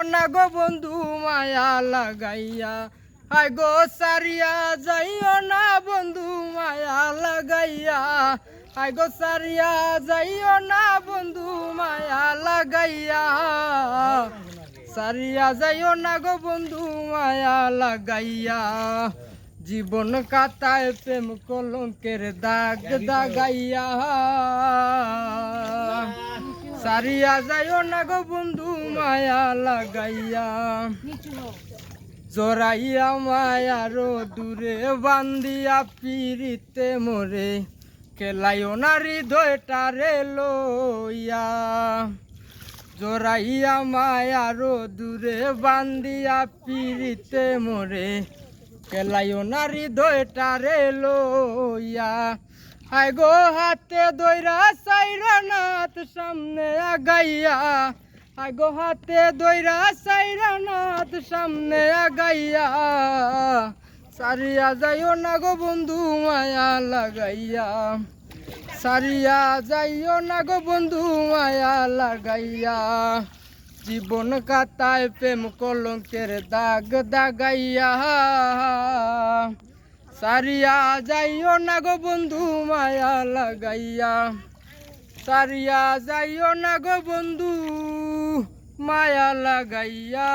না গো বন্ধু, মায়া লাগাইয়া। হাই গো সারিয়া, যাইও না বন্ধু, মায়া লাগাইয়া। হাই গো সারিয়া, যাইও না বন্ধু, মায়া লাগাইয়া। সারিয়া, যাইও না গো বন্ধু, মায়া লাগাইয়া। জীবন কাটায় প্রেম কলঙ্কের দাগ দাগাইয়া। সারিয়া যাইও না গো বন্ধু মায়া লাগাইয়া। জরাইয়া মায়ারো দূরে বান্দিয়া পিরিতে মোরে। কেলাইও নারী হৃদয়টারে লইয়া। জরাইয়া মায়ারো দূরে বান্দিয়া পিরিতে মোরে। কেলাইও নারী হৃদয়টারে লইয়া। হাই গো হাতে দইরা সাইরা নাথ সামনে আগাইয়া। হাই গো হাতে দইরা সাইরা নাথ সামনে আগাইয়া। সারিয়া যাইও না গো বন্ধু মায়া লাগাইয়া। সারিয়া যাইও না গো বন্ধু মায়া লাগাইয়া। জীবন কাতায় প্রেম কলঙ্কের দাগ দাগাইয়া। সারিয়া যাইও না গো বন্ধু মায়া লাগাইয়া। সারিয়া যাইও না গো বন্ধু মায়া লাগাইয়া।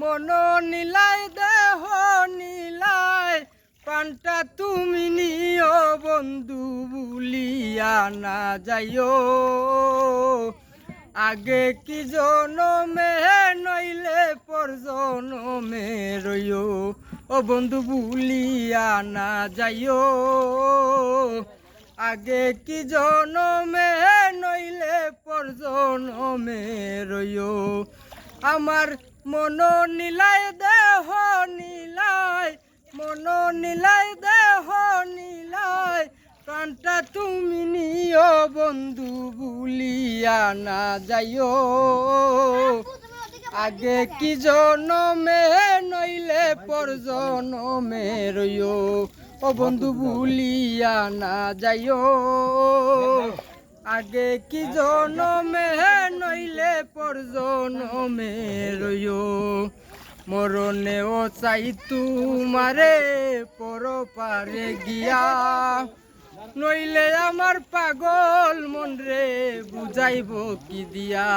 মন নীলাই, দেহ নীলাই পান্টা তুমি নিও বন্ধু বুলিয়া না যাইও। আগে কি জনমে? নইলে পর জনমে রইও। ও বন্ধু, ভুলিয়া না যাইও। আগে কি জনমে? নইলে পর জনমে রইও। আমার মন নীলাই, দেহ নীলাই, মন নীলাই, দেহ নীলাই। প্রাণটা তুমি নিও বন্ধু ভুলিয়া না যাইও। আগে কি জনমে নইলে পর জনমে রইও? ও বন্ধু ভুলিয়া না যাইও। আগে কি জনমে নইলে পর জনমে রইও? মরণে ও চাই তুমারে পর পারে গিয়া। নইলে আমার পাগল মন রে, বুঝাইব কি দিয়া?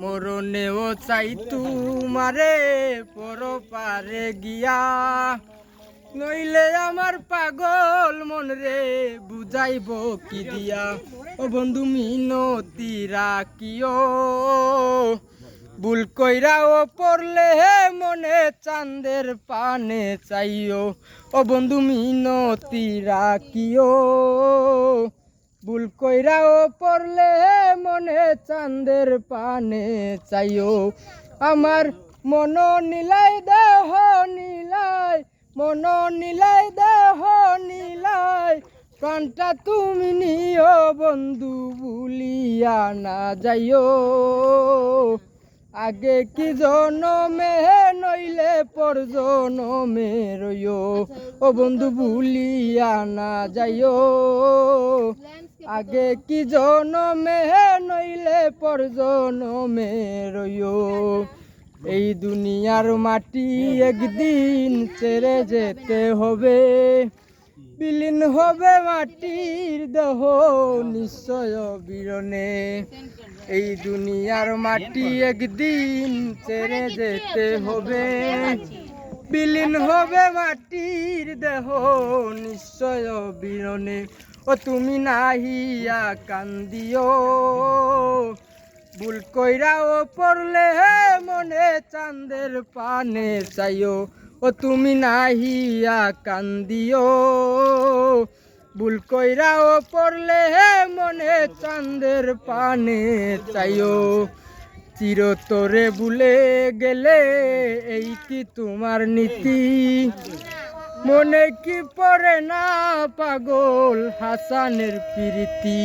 মরণে ও চাই তুমারে পর পারে গিয়া। নইলে আমার পাগল মন রে, বুঝাইব কি দিয়া? ও বন্ধু মিনতি রাখিও। ভুল কইরা ও পড়লে হে মনে চাঁদের পানে চাইও। ও বন্ধু মিনতি রাখিও। ভুল কইরা ও পড়লে হে মনে চাঁদের পানে চাইও। আমার মন নীলাই, দেহ নীলাই, মন নীলাই, দেহ নীলাই। প্রাণটা তুমি নিও বন্ধু, ভুলিয়া না যাইও। আগে কি জনমে? নইলে পর জনমে রইও। ও বন্ধু, ভুলিয়া না যাইও। আগে কি জনমে? নইলে পর জনমে রইও। এই দুনিয়ার মাটি একদিন ছেড়ে যেতে হবে। বিলীন হবে মাটির দেহ নিশ্চয় বিরনে এই দুনিয়ার মাটি একদিন ছেড়ে যেতে হবে। বিলীন হবে মাটির দেহ, নিশ্চয় বিরনে। ও তুমি নাহিয়া কান্দিও। ভুল কইরা ও পড়লে মনে চাঁদের পানে চাইও। ও তুমি নাহিয়া কান্দিও। ভুল কইরাও পড়লে হে মনে চাঁদের পানে চাইও। চিরতরে ভুলে গেলে এই কি তোমার নীতি? মনে কি পড়ে না পাগল হাসানের প্রীতি?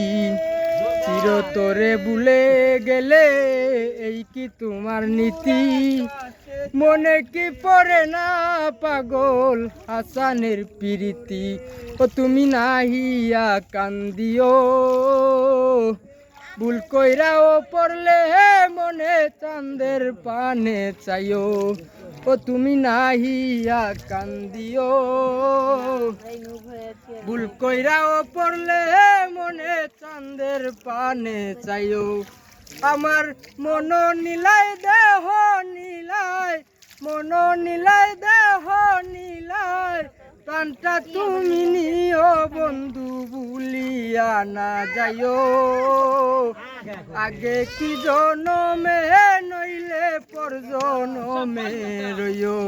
চিরতরে ভুলে গেলে, এই কি তোমার নীতি? মনে কি পড়ে না পাগল হাসানের প্রীতি? ও তুমি নাহিয়া কান্দিও। ভুল কইরাও পড়লে মনে চাঁদের পানে চাইও। ও তুমি নাহিয়া কান্দিও। ভুল কইরাও পড়লে মনে চাঁদের পানে চাইও। আমার মন নীলাই দেহ নীলাই মন নীলাই দেহ নীলাই প্রাণটা তুমি নিও বন্ধু, ভুলিয়া না যাইও। আগে কি জনমে নইলে পর জনমে রইও।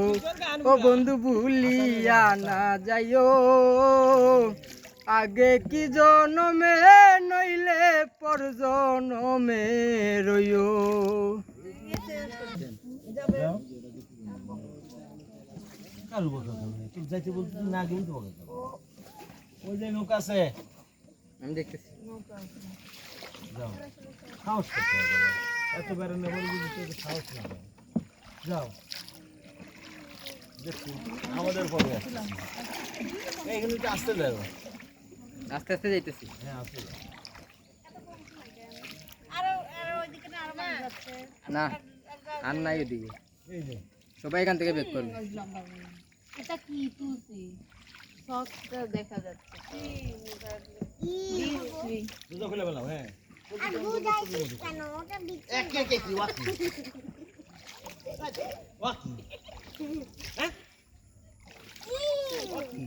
ও বন্ধু, ভুলিয়া না যাইও। আগে কি জনমে নইলে পর জনমে রইও কারু তুই যাইতে বলতে না গেলে তো ওই যে নৌকা আছে। আমি দেখতেছি। যাও। সাহস করতে হবে এত বেড়ানো বলে সাহস না যাও। আমাদের পরে আসছে। এইখানে তো আসতে দেয় আস্তে আস্তে যাইতেছি। হ্যাঁ আসতে না আর নাই ওদিকে সবাই এখান থেকে বেক করবে। এটা কি তুলসি? সসটা দেখা যাচ্ছে। খুলে হ্যাঁ। ওয়াকি। হ্যাঁ? ওয়াকি।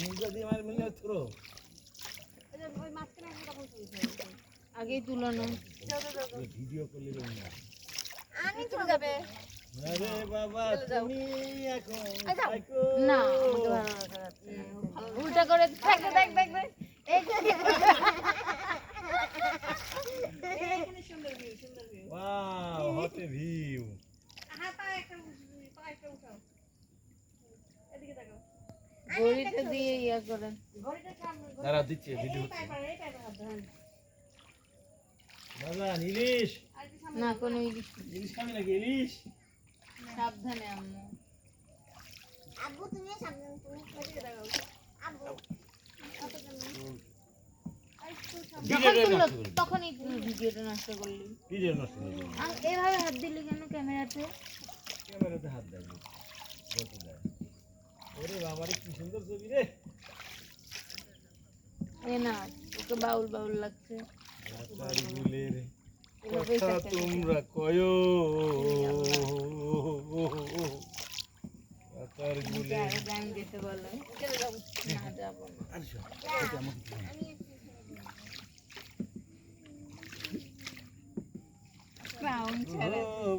মুজা দিয়ে মার মিলে থ্রো আগেই তুলানো ভিডিও করলে আমি চলে যাবে। উল্টা করে দেখ দেখ দেখ দেখ এই ওয়াও হট ভিউ ঘড়িটা দিয়ে ইয়া করেন। দাঁড়া দিচ্ছে ভিডিও বাবা ইলিশ। না কোনো ইলিশ ইলিশ খাবি নাকি ইলিশ? সাবধানে আম্মু। যখন ভিডিওটা তুললো নষ্ট করবি তখনই তুমি ভিডিওটা নষ্ট করলি ভিডিও নষ্ট এভাবে হাত দিলি কেন ক্যামেরাতে? ক্যামেরাতে হাত দেয় বলতে দেয় ওরে বাবারে কি সুন্দর ছবি রে। এ না ওকে বাউল বাউল লাগছে। কথা তোমরা কয়ো? আচ্ছা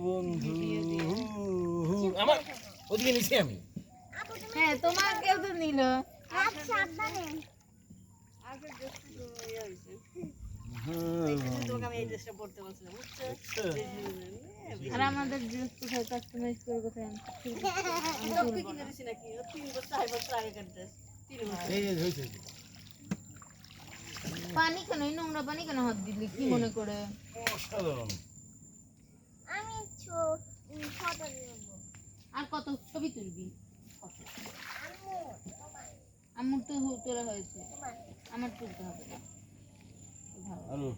বন্ধু। আমার ওদিকে নিছি আমি। হ্যাঁ তোমাকেও তো নিল। আর আমাদের ড্রেস কোথায় কাস্টমাইজ করে কোথায় আনছি? আমি তুলবো না। এই যে হয়েছে পানি কেন? এই নোংরা পানি কেন হাত দিলি? কি মনে করে? আর কত ছবি তুলবি? আমার তো তোলা হয়েছে। আমার তুলতে হবে। না। আরও।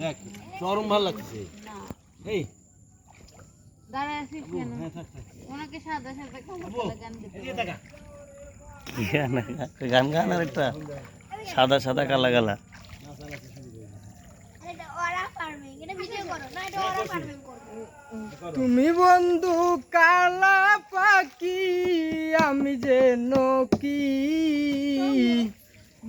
দেখ চরম ভালো লাগছে এই। হ্যাঁ থাক থাক। ওনাকে সাদা সাদা কালো আবু, কালো গান গান গান গান আর একটা সাদা সাদা কালা কালা। তুমি বন্ধু কালা পাখি আমি যে নকি।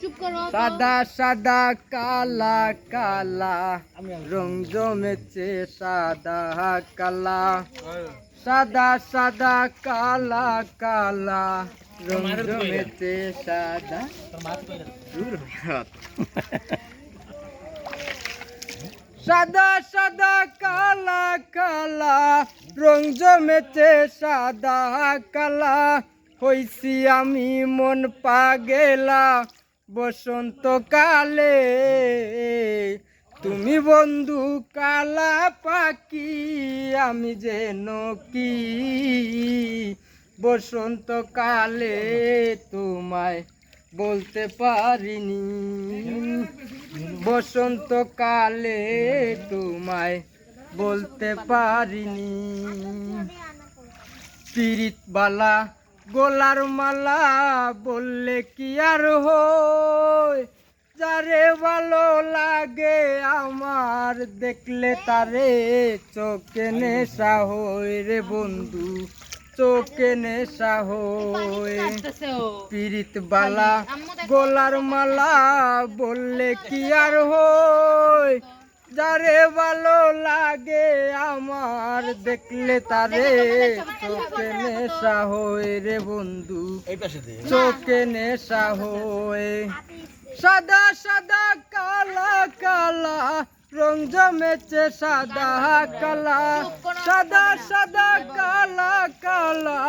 চুপ করো সাদা সাদা, কালা কালা। রং জমেছে সাদা, কালা। সাদা সাদা, কালা কালা। রং জমেছে সাদা। সাদা সাদা, কালা কালা। রং জমেছে সাদা, কালা। হইছি আমি মন পাগেলা। বসন্ত কালে তুমি বন্ধু কালা পাখি, আমি যেন কি? বসন্ত কালে তোমায় বলতে পারিনি। বসন্ত কালে তোমায় বলতে পারিনি। পিরিত বালা গোলার মালা বললে কি আর হয়? যারে ভালো লাগে আমার দেখলে তারে চোখে নেশা হয় রে বন্ধু, চোখে নেশা ও পিরিত বালা, গোলার মালা বললে কি আর হয়? যারে ভালো লাগে আমার দেখলে তারে চোখে নেশা হয় রে বন্ধু। চোখে নেশা হয়। সাদা সাদা কালা কালা রং জমেছে সাদা কালা। সাদা সাদা কালা কালা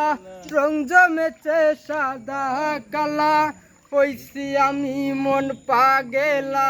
রং জমেছে সাদা কালা। হইছি আমি মন পাগেলা।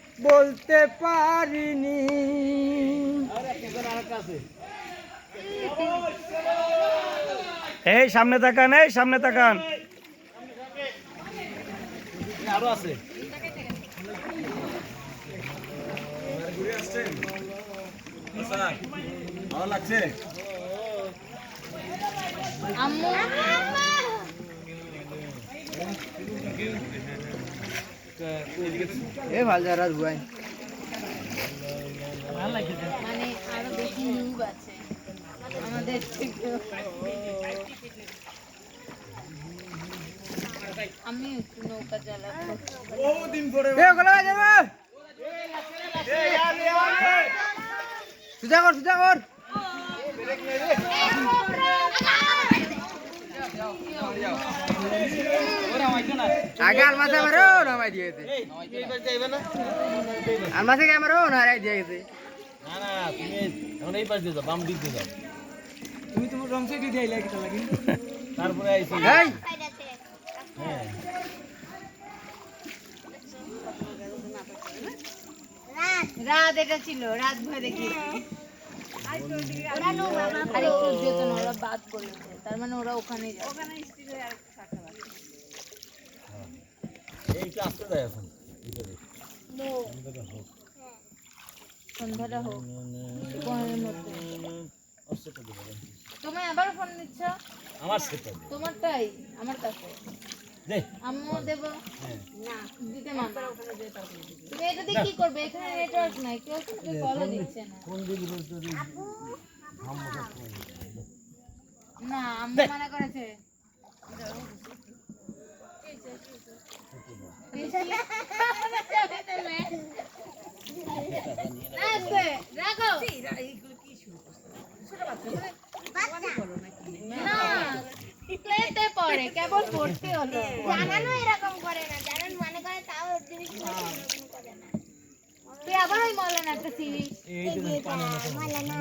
বলতে পারিনি। এই সামনে তাকান এই সামনে তাকান। আরও আছে ভালো লাগছে এ ভালো যারা মানে আরও বেশি নিউব আছে। আমাদের আমি একটু নৌকা চালাবো। এ ওগুলো যাবে। সুজা কর সুজা কর। আগে আলমাসে মারো নামাই দিয়েছে আলমাসে কে মারো না রাই দিয়ে গেছে। না না তুমি এখন এই পাশ যাও বাম দিক দিয়ে যাও। তুমি তোমার রং সাইডে দিয়ে লাগে তো লাগি? তারপরে আইসি। এই হ্যাঁ রাত এটা ছিল রাত ভরে দেখি। আরে একটু যেত না ওরা বাদ করেছে তার মানে ওরা ওখানে যাবে এইটা আসতে যায় এখন ভিতরে সন্ধ্যাটা হোক পনেরোর মধ্যে তুমি আবার ফোন নিচ্ছ আমার সেটা তোমারটাই আমার কাছে আম্মু দেবো। হ্যাঁ। না দিতে মানা। তুমি এটা দিয়ে কি করবে? এখানে নেটওয়ার্ক নাই কেউ তোমাকে কলও দিচ্ছে না। কোন হাম মতো না আম্মু মানা করেছে। রাখো না। প্লেটে পড়ে কেবল পড়তে হলো। জানানো এরকম করে না জানান মনে করে তাও ওর জিনিস করে না। তুই আবার ওই মলেন একটা সিরিজ মালানা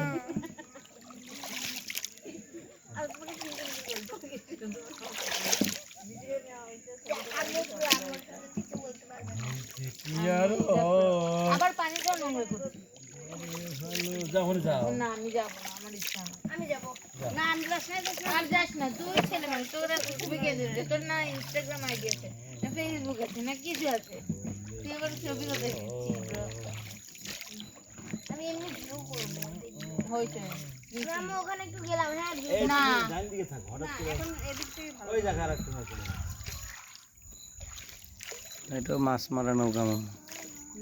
নোংরা করছি যাও না আমি যাব না আমার ইচ্ছা আমি যাব। না আর যাস না তুই ছেলে মানে তোরা তোর না ইনস্টাগ্রাম আইডি আছে না ফেসবুক আছে না কিছু আছে। তুই আবার ছবি কোথায় দিচ্ছিস আমি এমনি ভিডিও করব। হয়েছে আমি ওখানে একটু গেলাম হ্যাঁ না। ডান দিকে থাক হঠাৎ করে এখন এদিক থেকে ভালো। ওই জায়গা রাখতে না এটা মাছ মারা নৌকা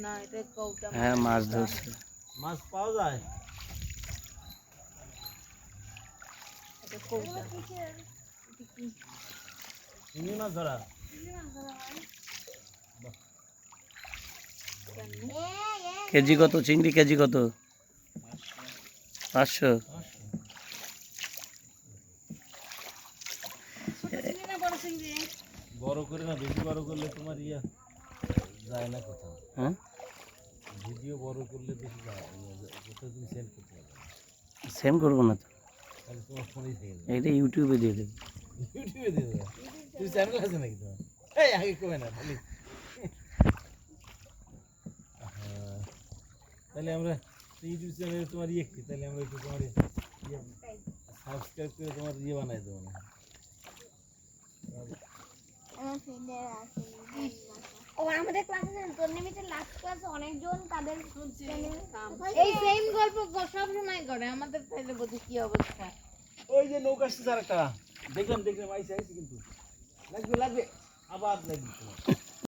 না এটা কৌটা হ্যাঁ মাছ ধরছে। মাছ পাওয়া যায়? চিনি মাছ ধরা। কেজি কত? চিংড়ি কেজি কত? পাঁচশো। ছোট বড় করে না বেশি বড় করলে তোমার ইয়া যায় না কোথাও। হ্যাঁ? ভিডিও বড় করলে বেশি যায় কোথাও তুমি সেন্ড করতে পারবে। সেম করব না তো। এটা ইউটিউবে দিয়ে দেবে। ইউটিউবে দিয়ে দেবে। তুমি চ্যানেল আছে নাকি তোমার এই আগে কমে না তাহলে হ্যাঁ। তাহলে আমরা ইউটিউব চ্যানেলে তোমার ইয়ে কি? তাহলে আমরা একটু তোমার ইয়ে সাবস্ক্রাইব করে তোমার ইয়ে বানাই দেবো না। ও আমাদের ক্লাসে তোর লাস্ট ক্লাসে অনেকজন তাদের এই সেম গল্প সব সময় করে আমাদের তাইলে বুঝি কি অবস্থা? ওই যে নৌকা আসছে আর একটা দেখলাম দেখলাম আইসে আইসে কিন্তু। লাগবে লাগবে। আবার লাগবে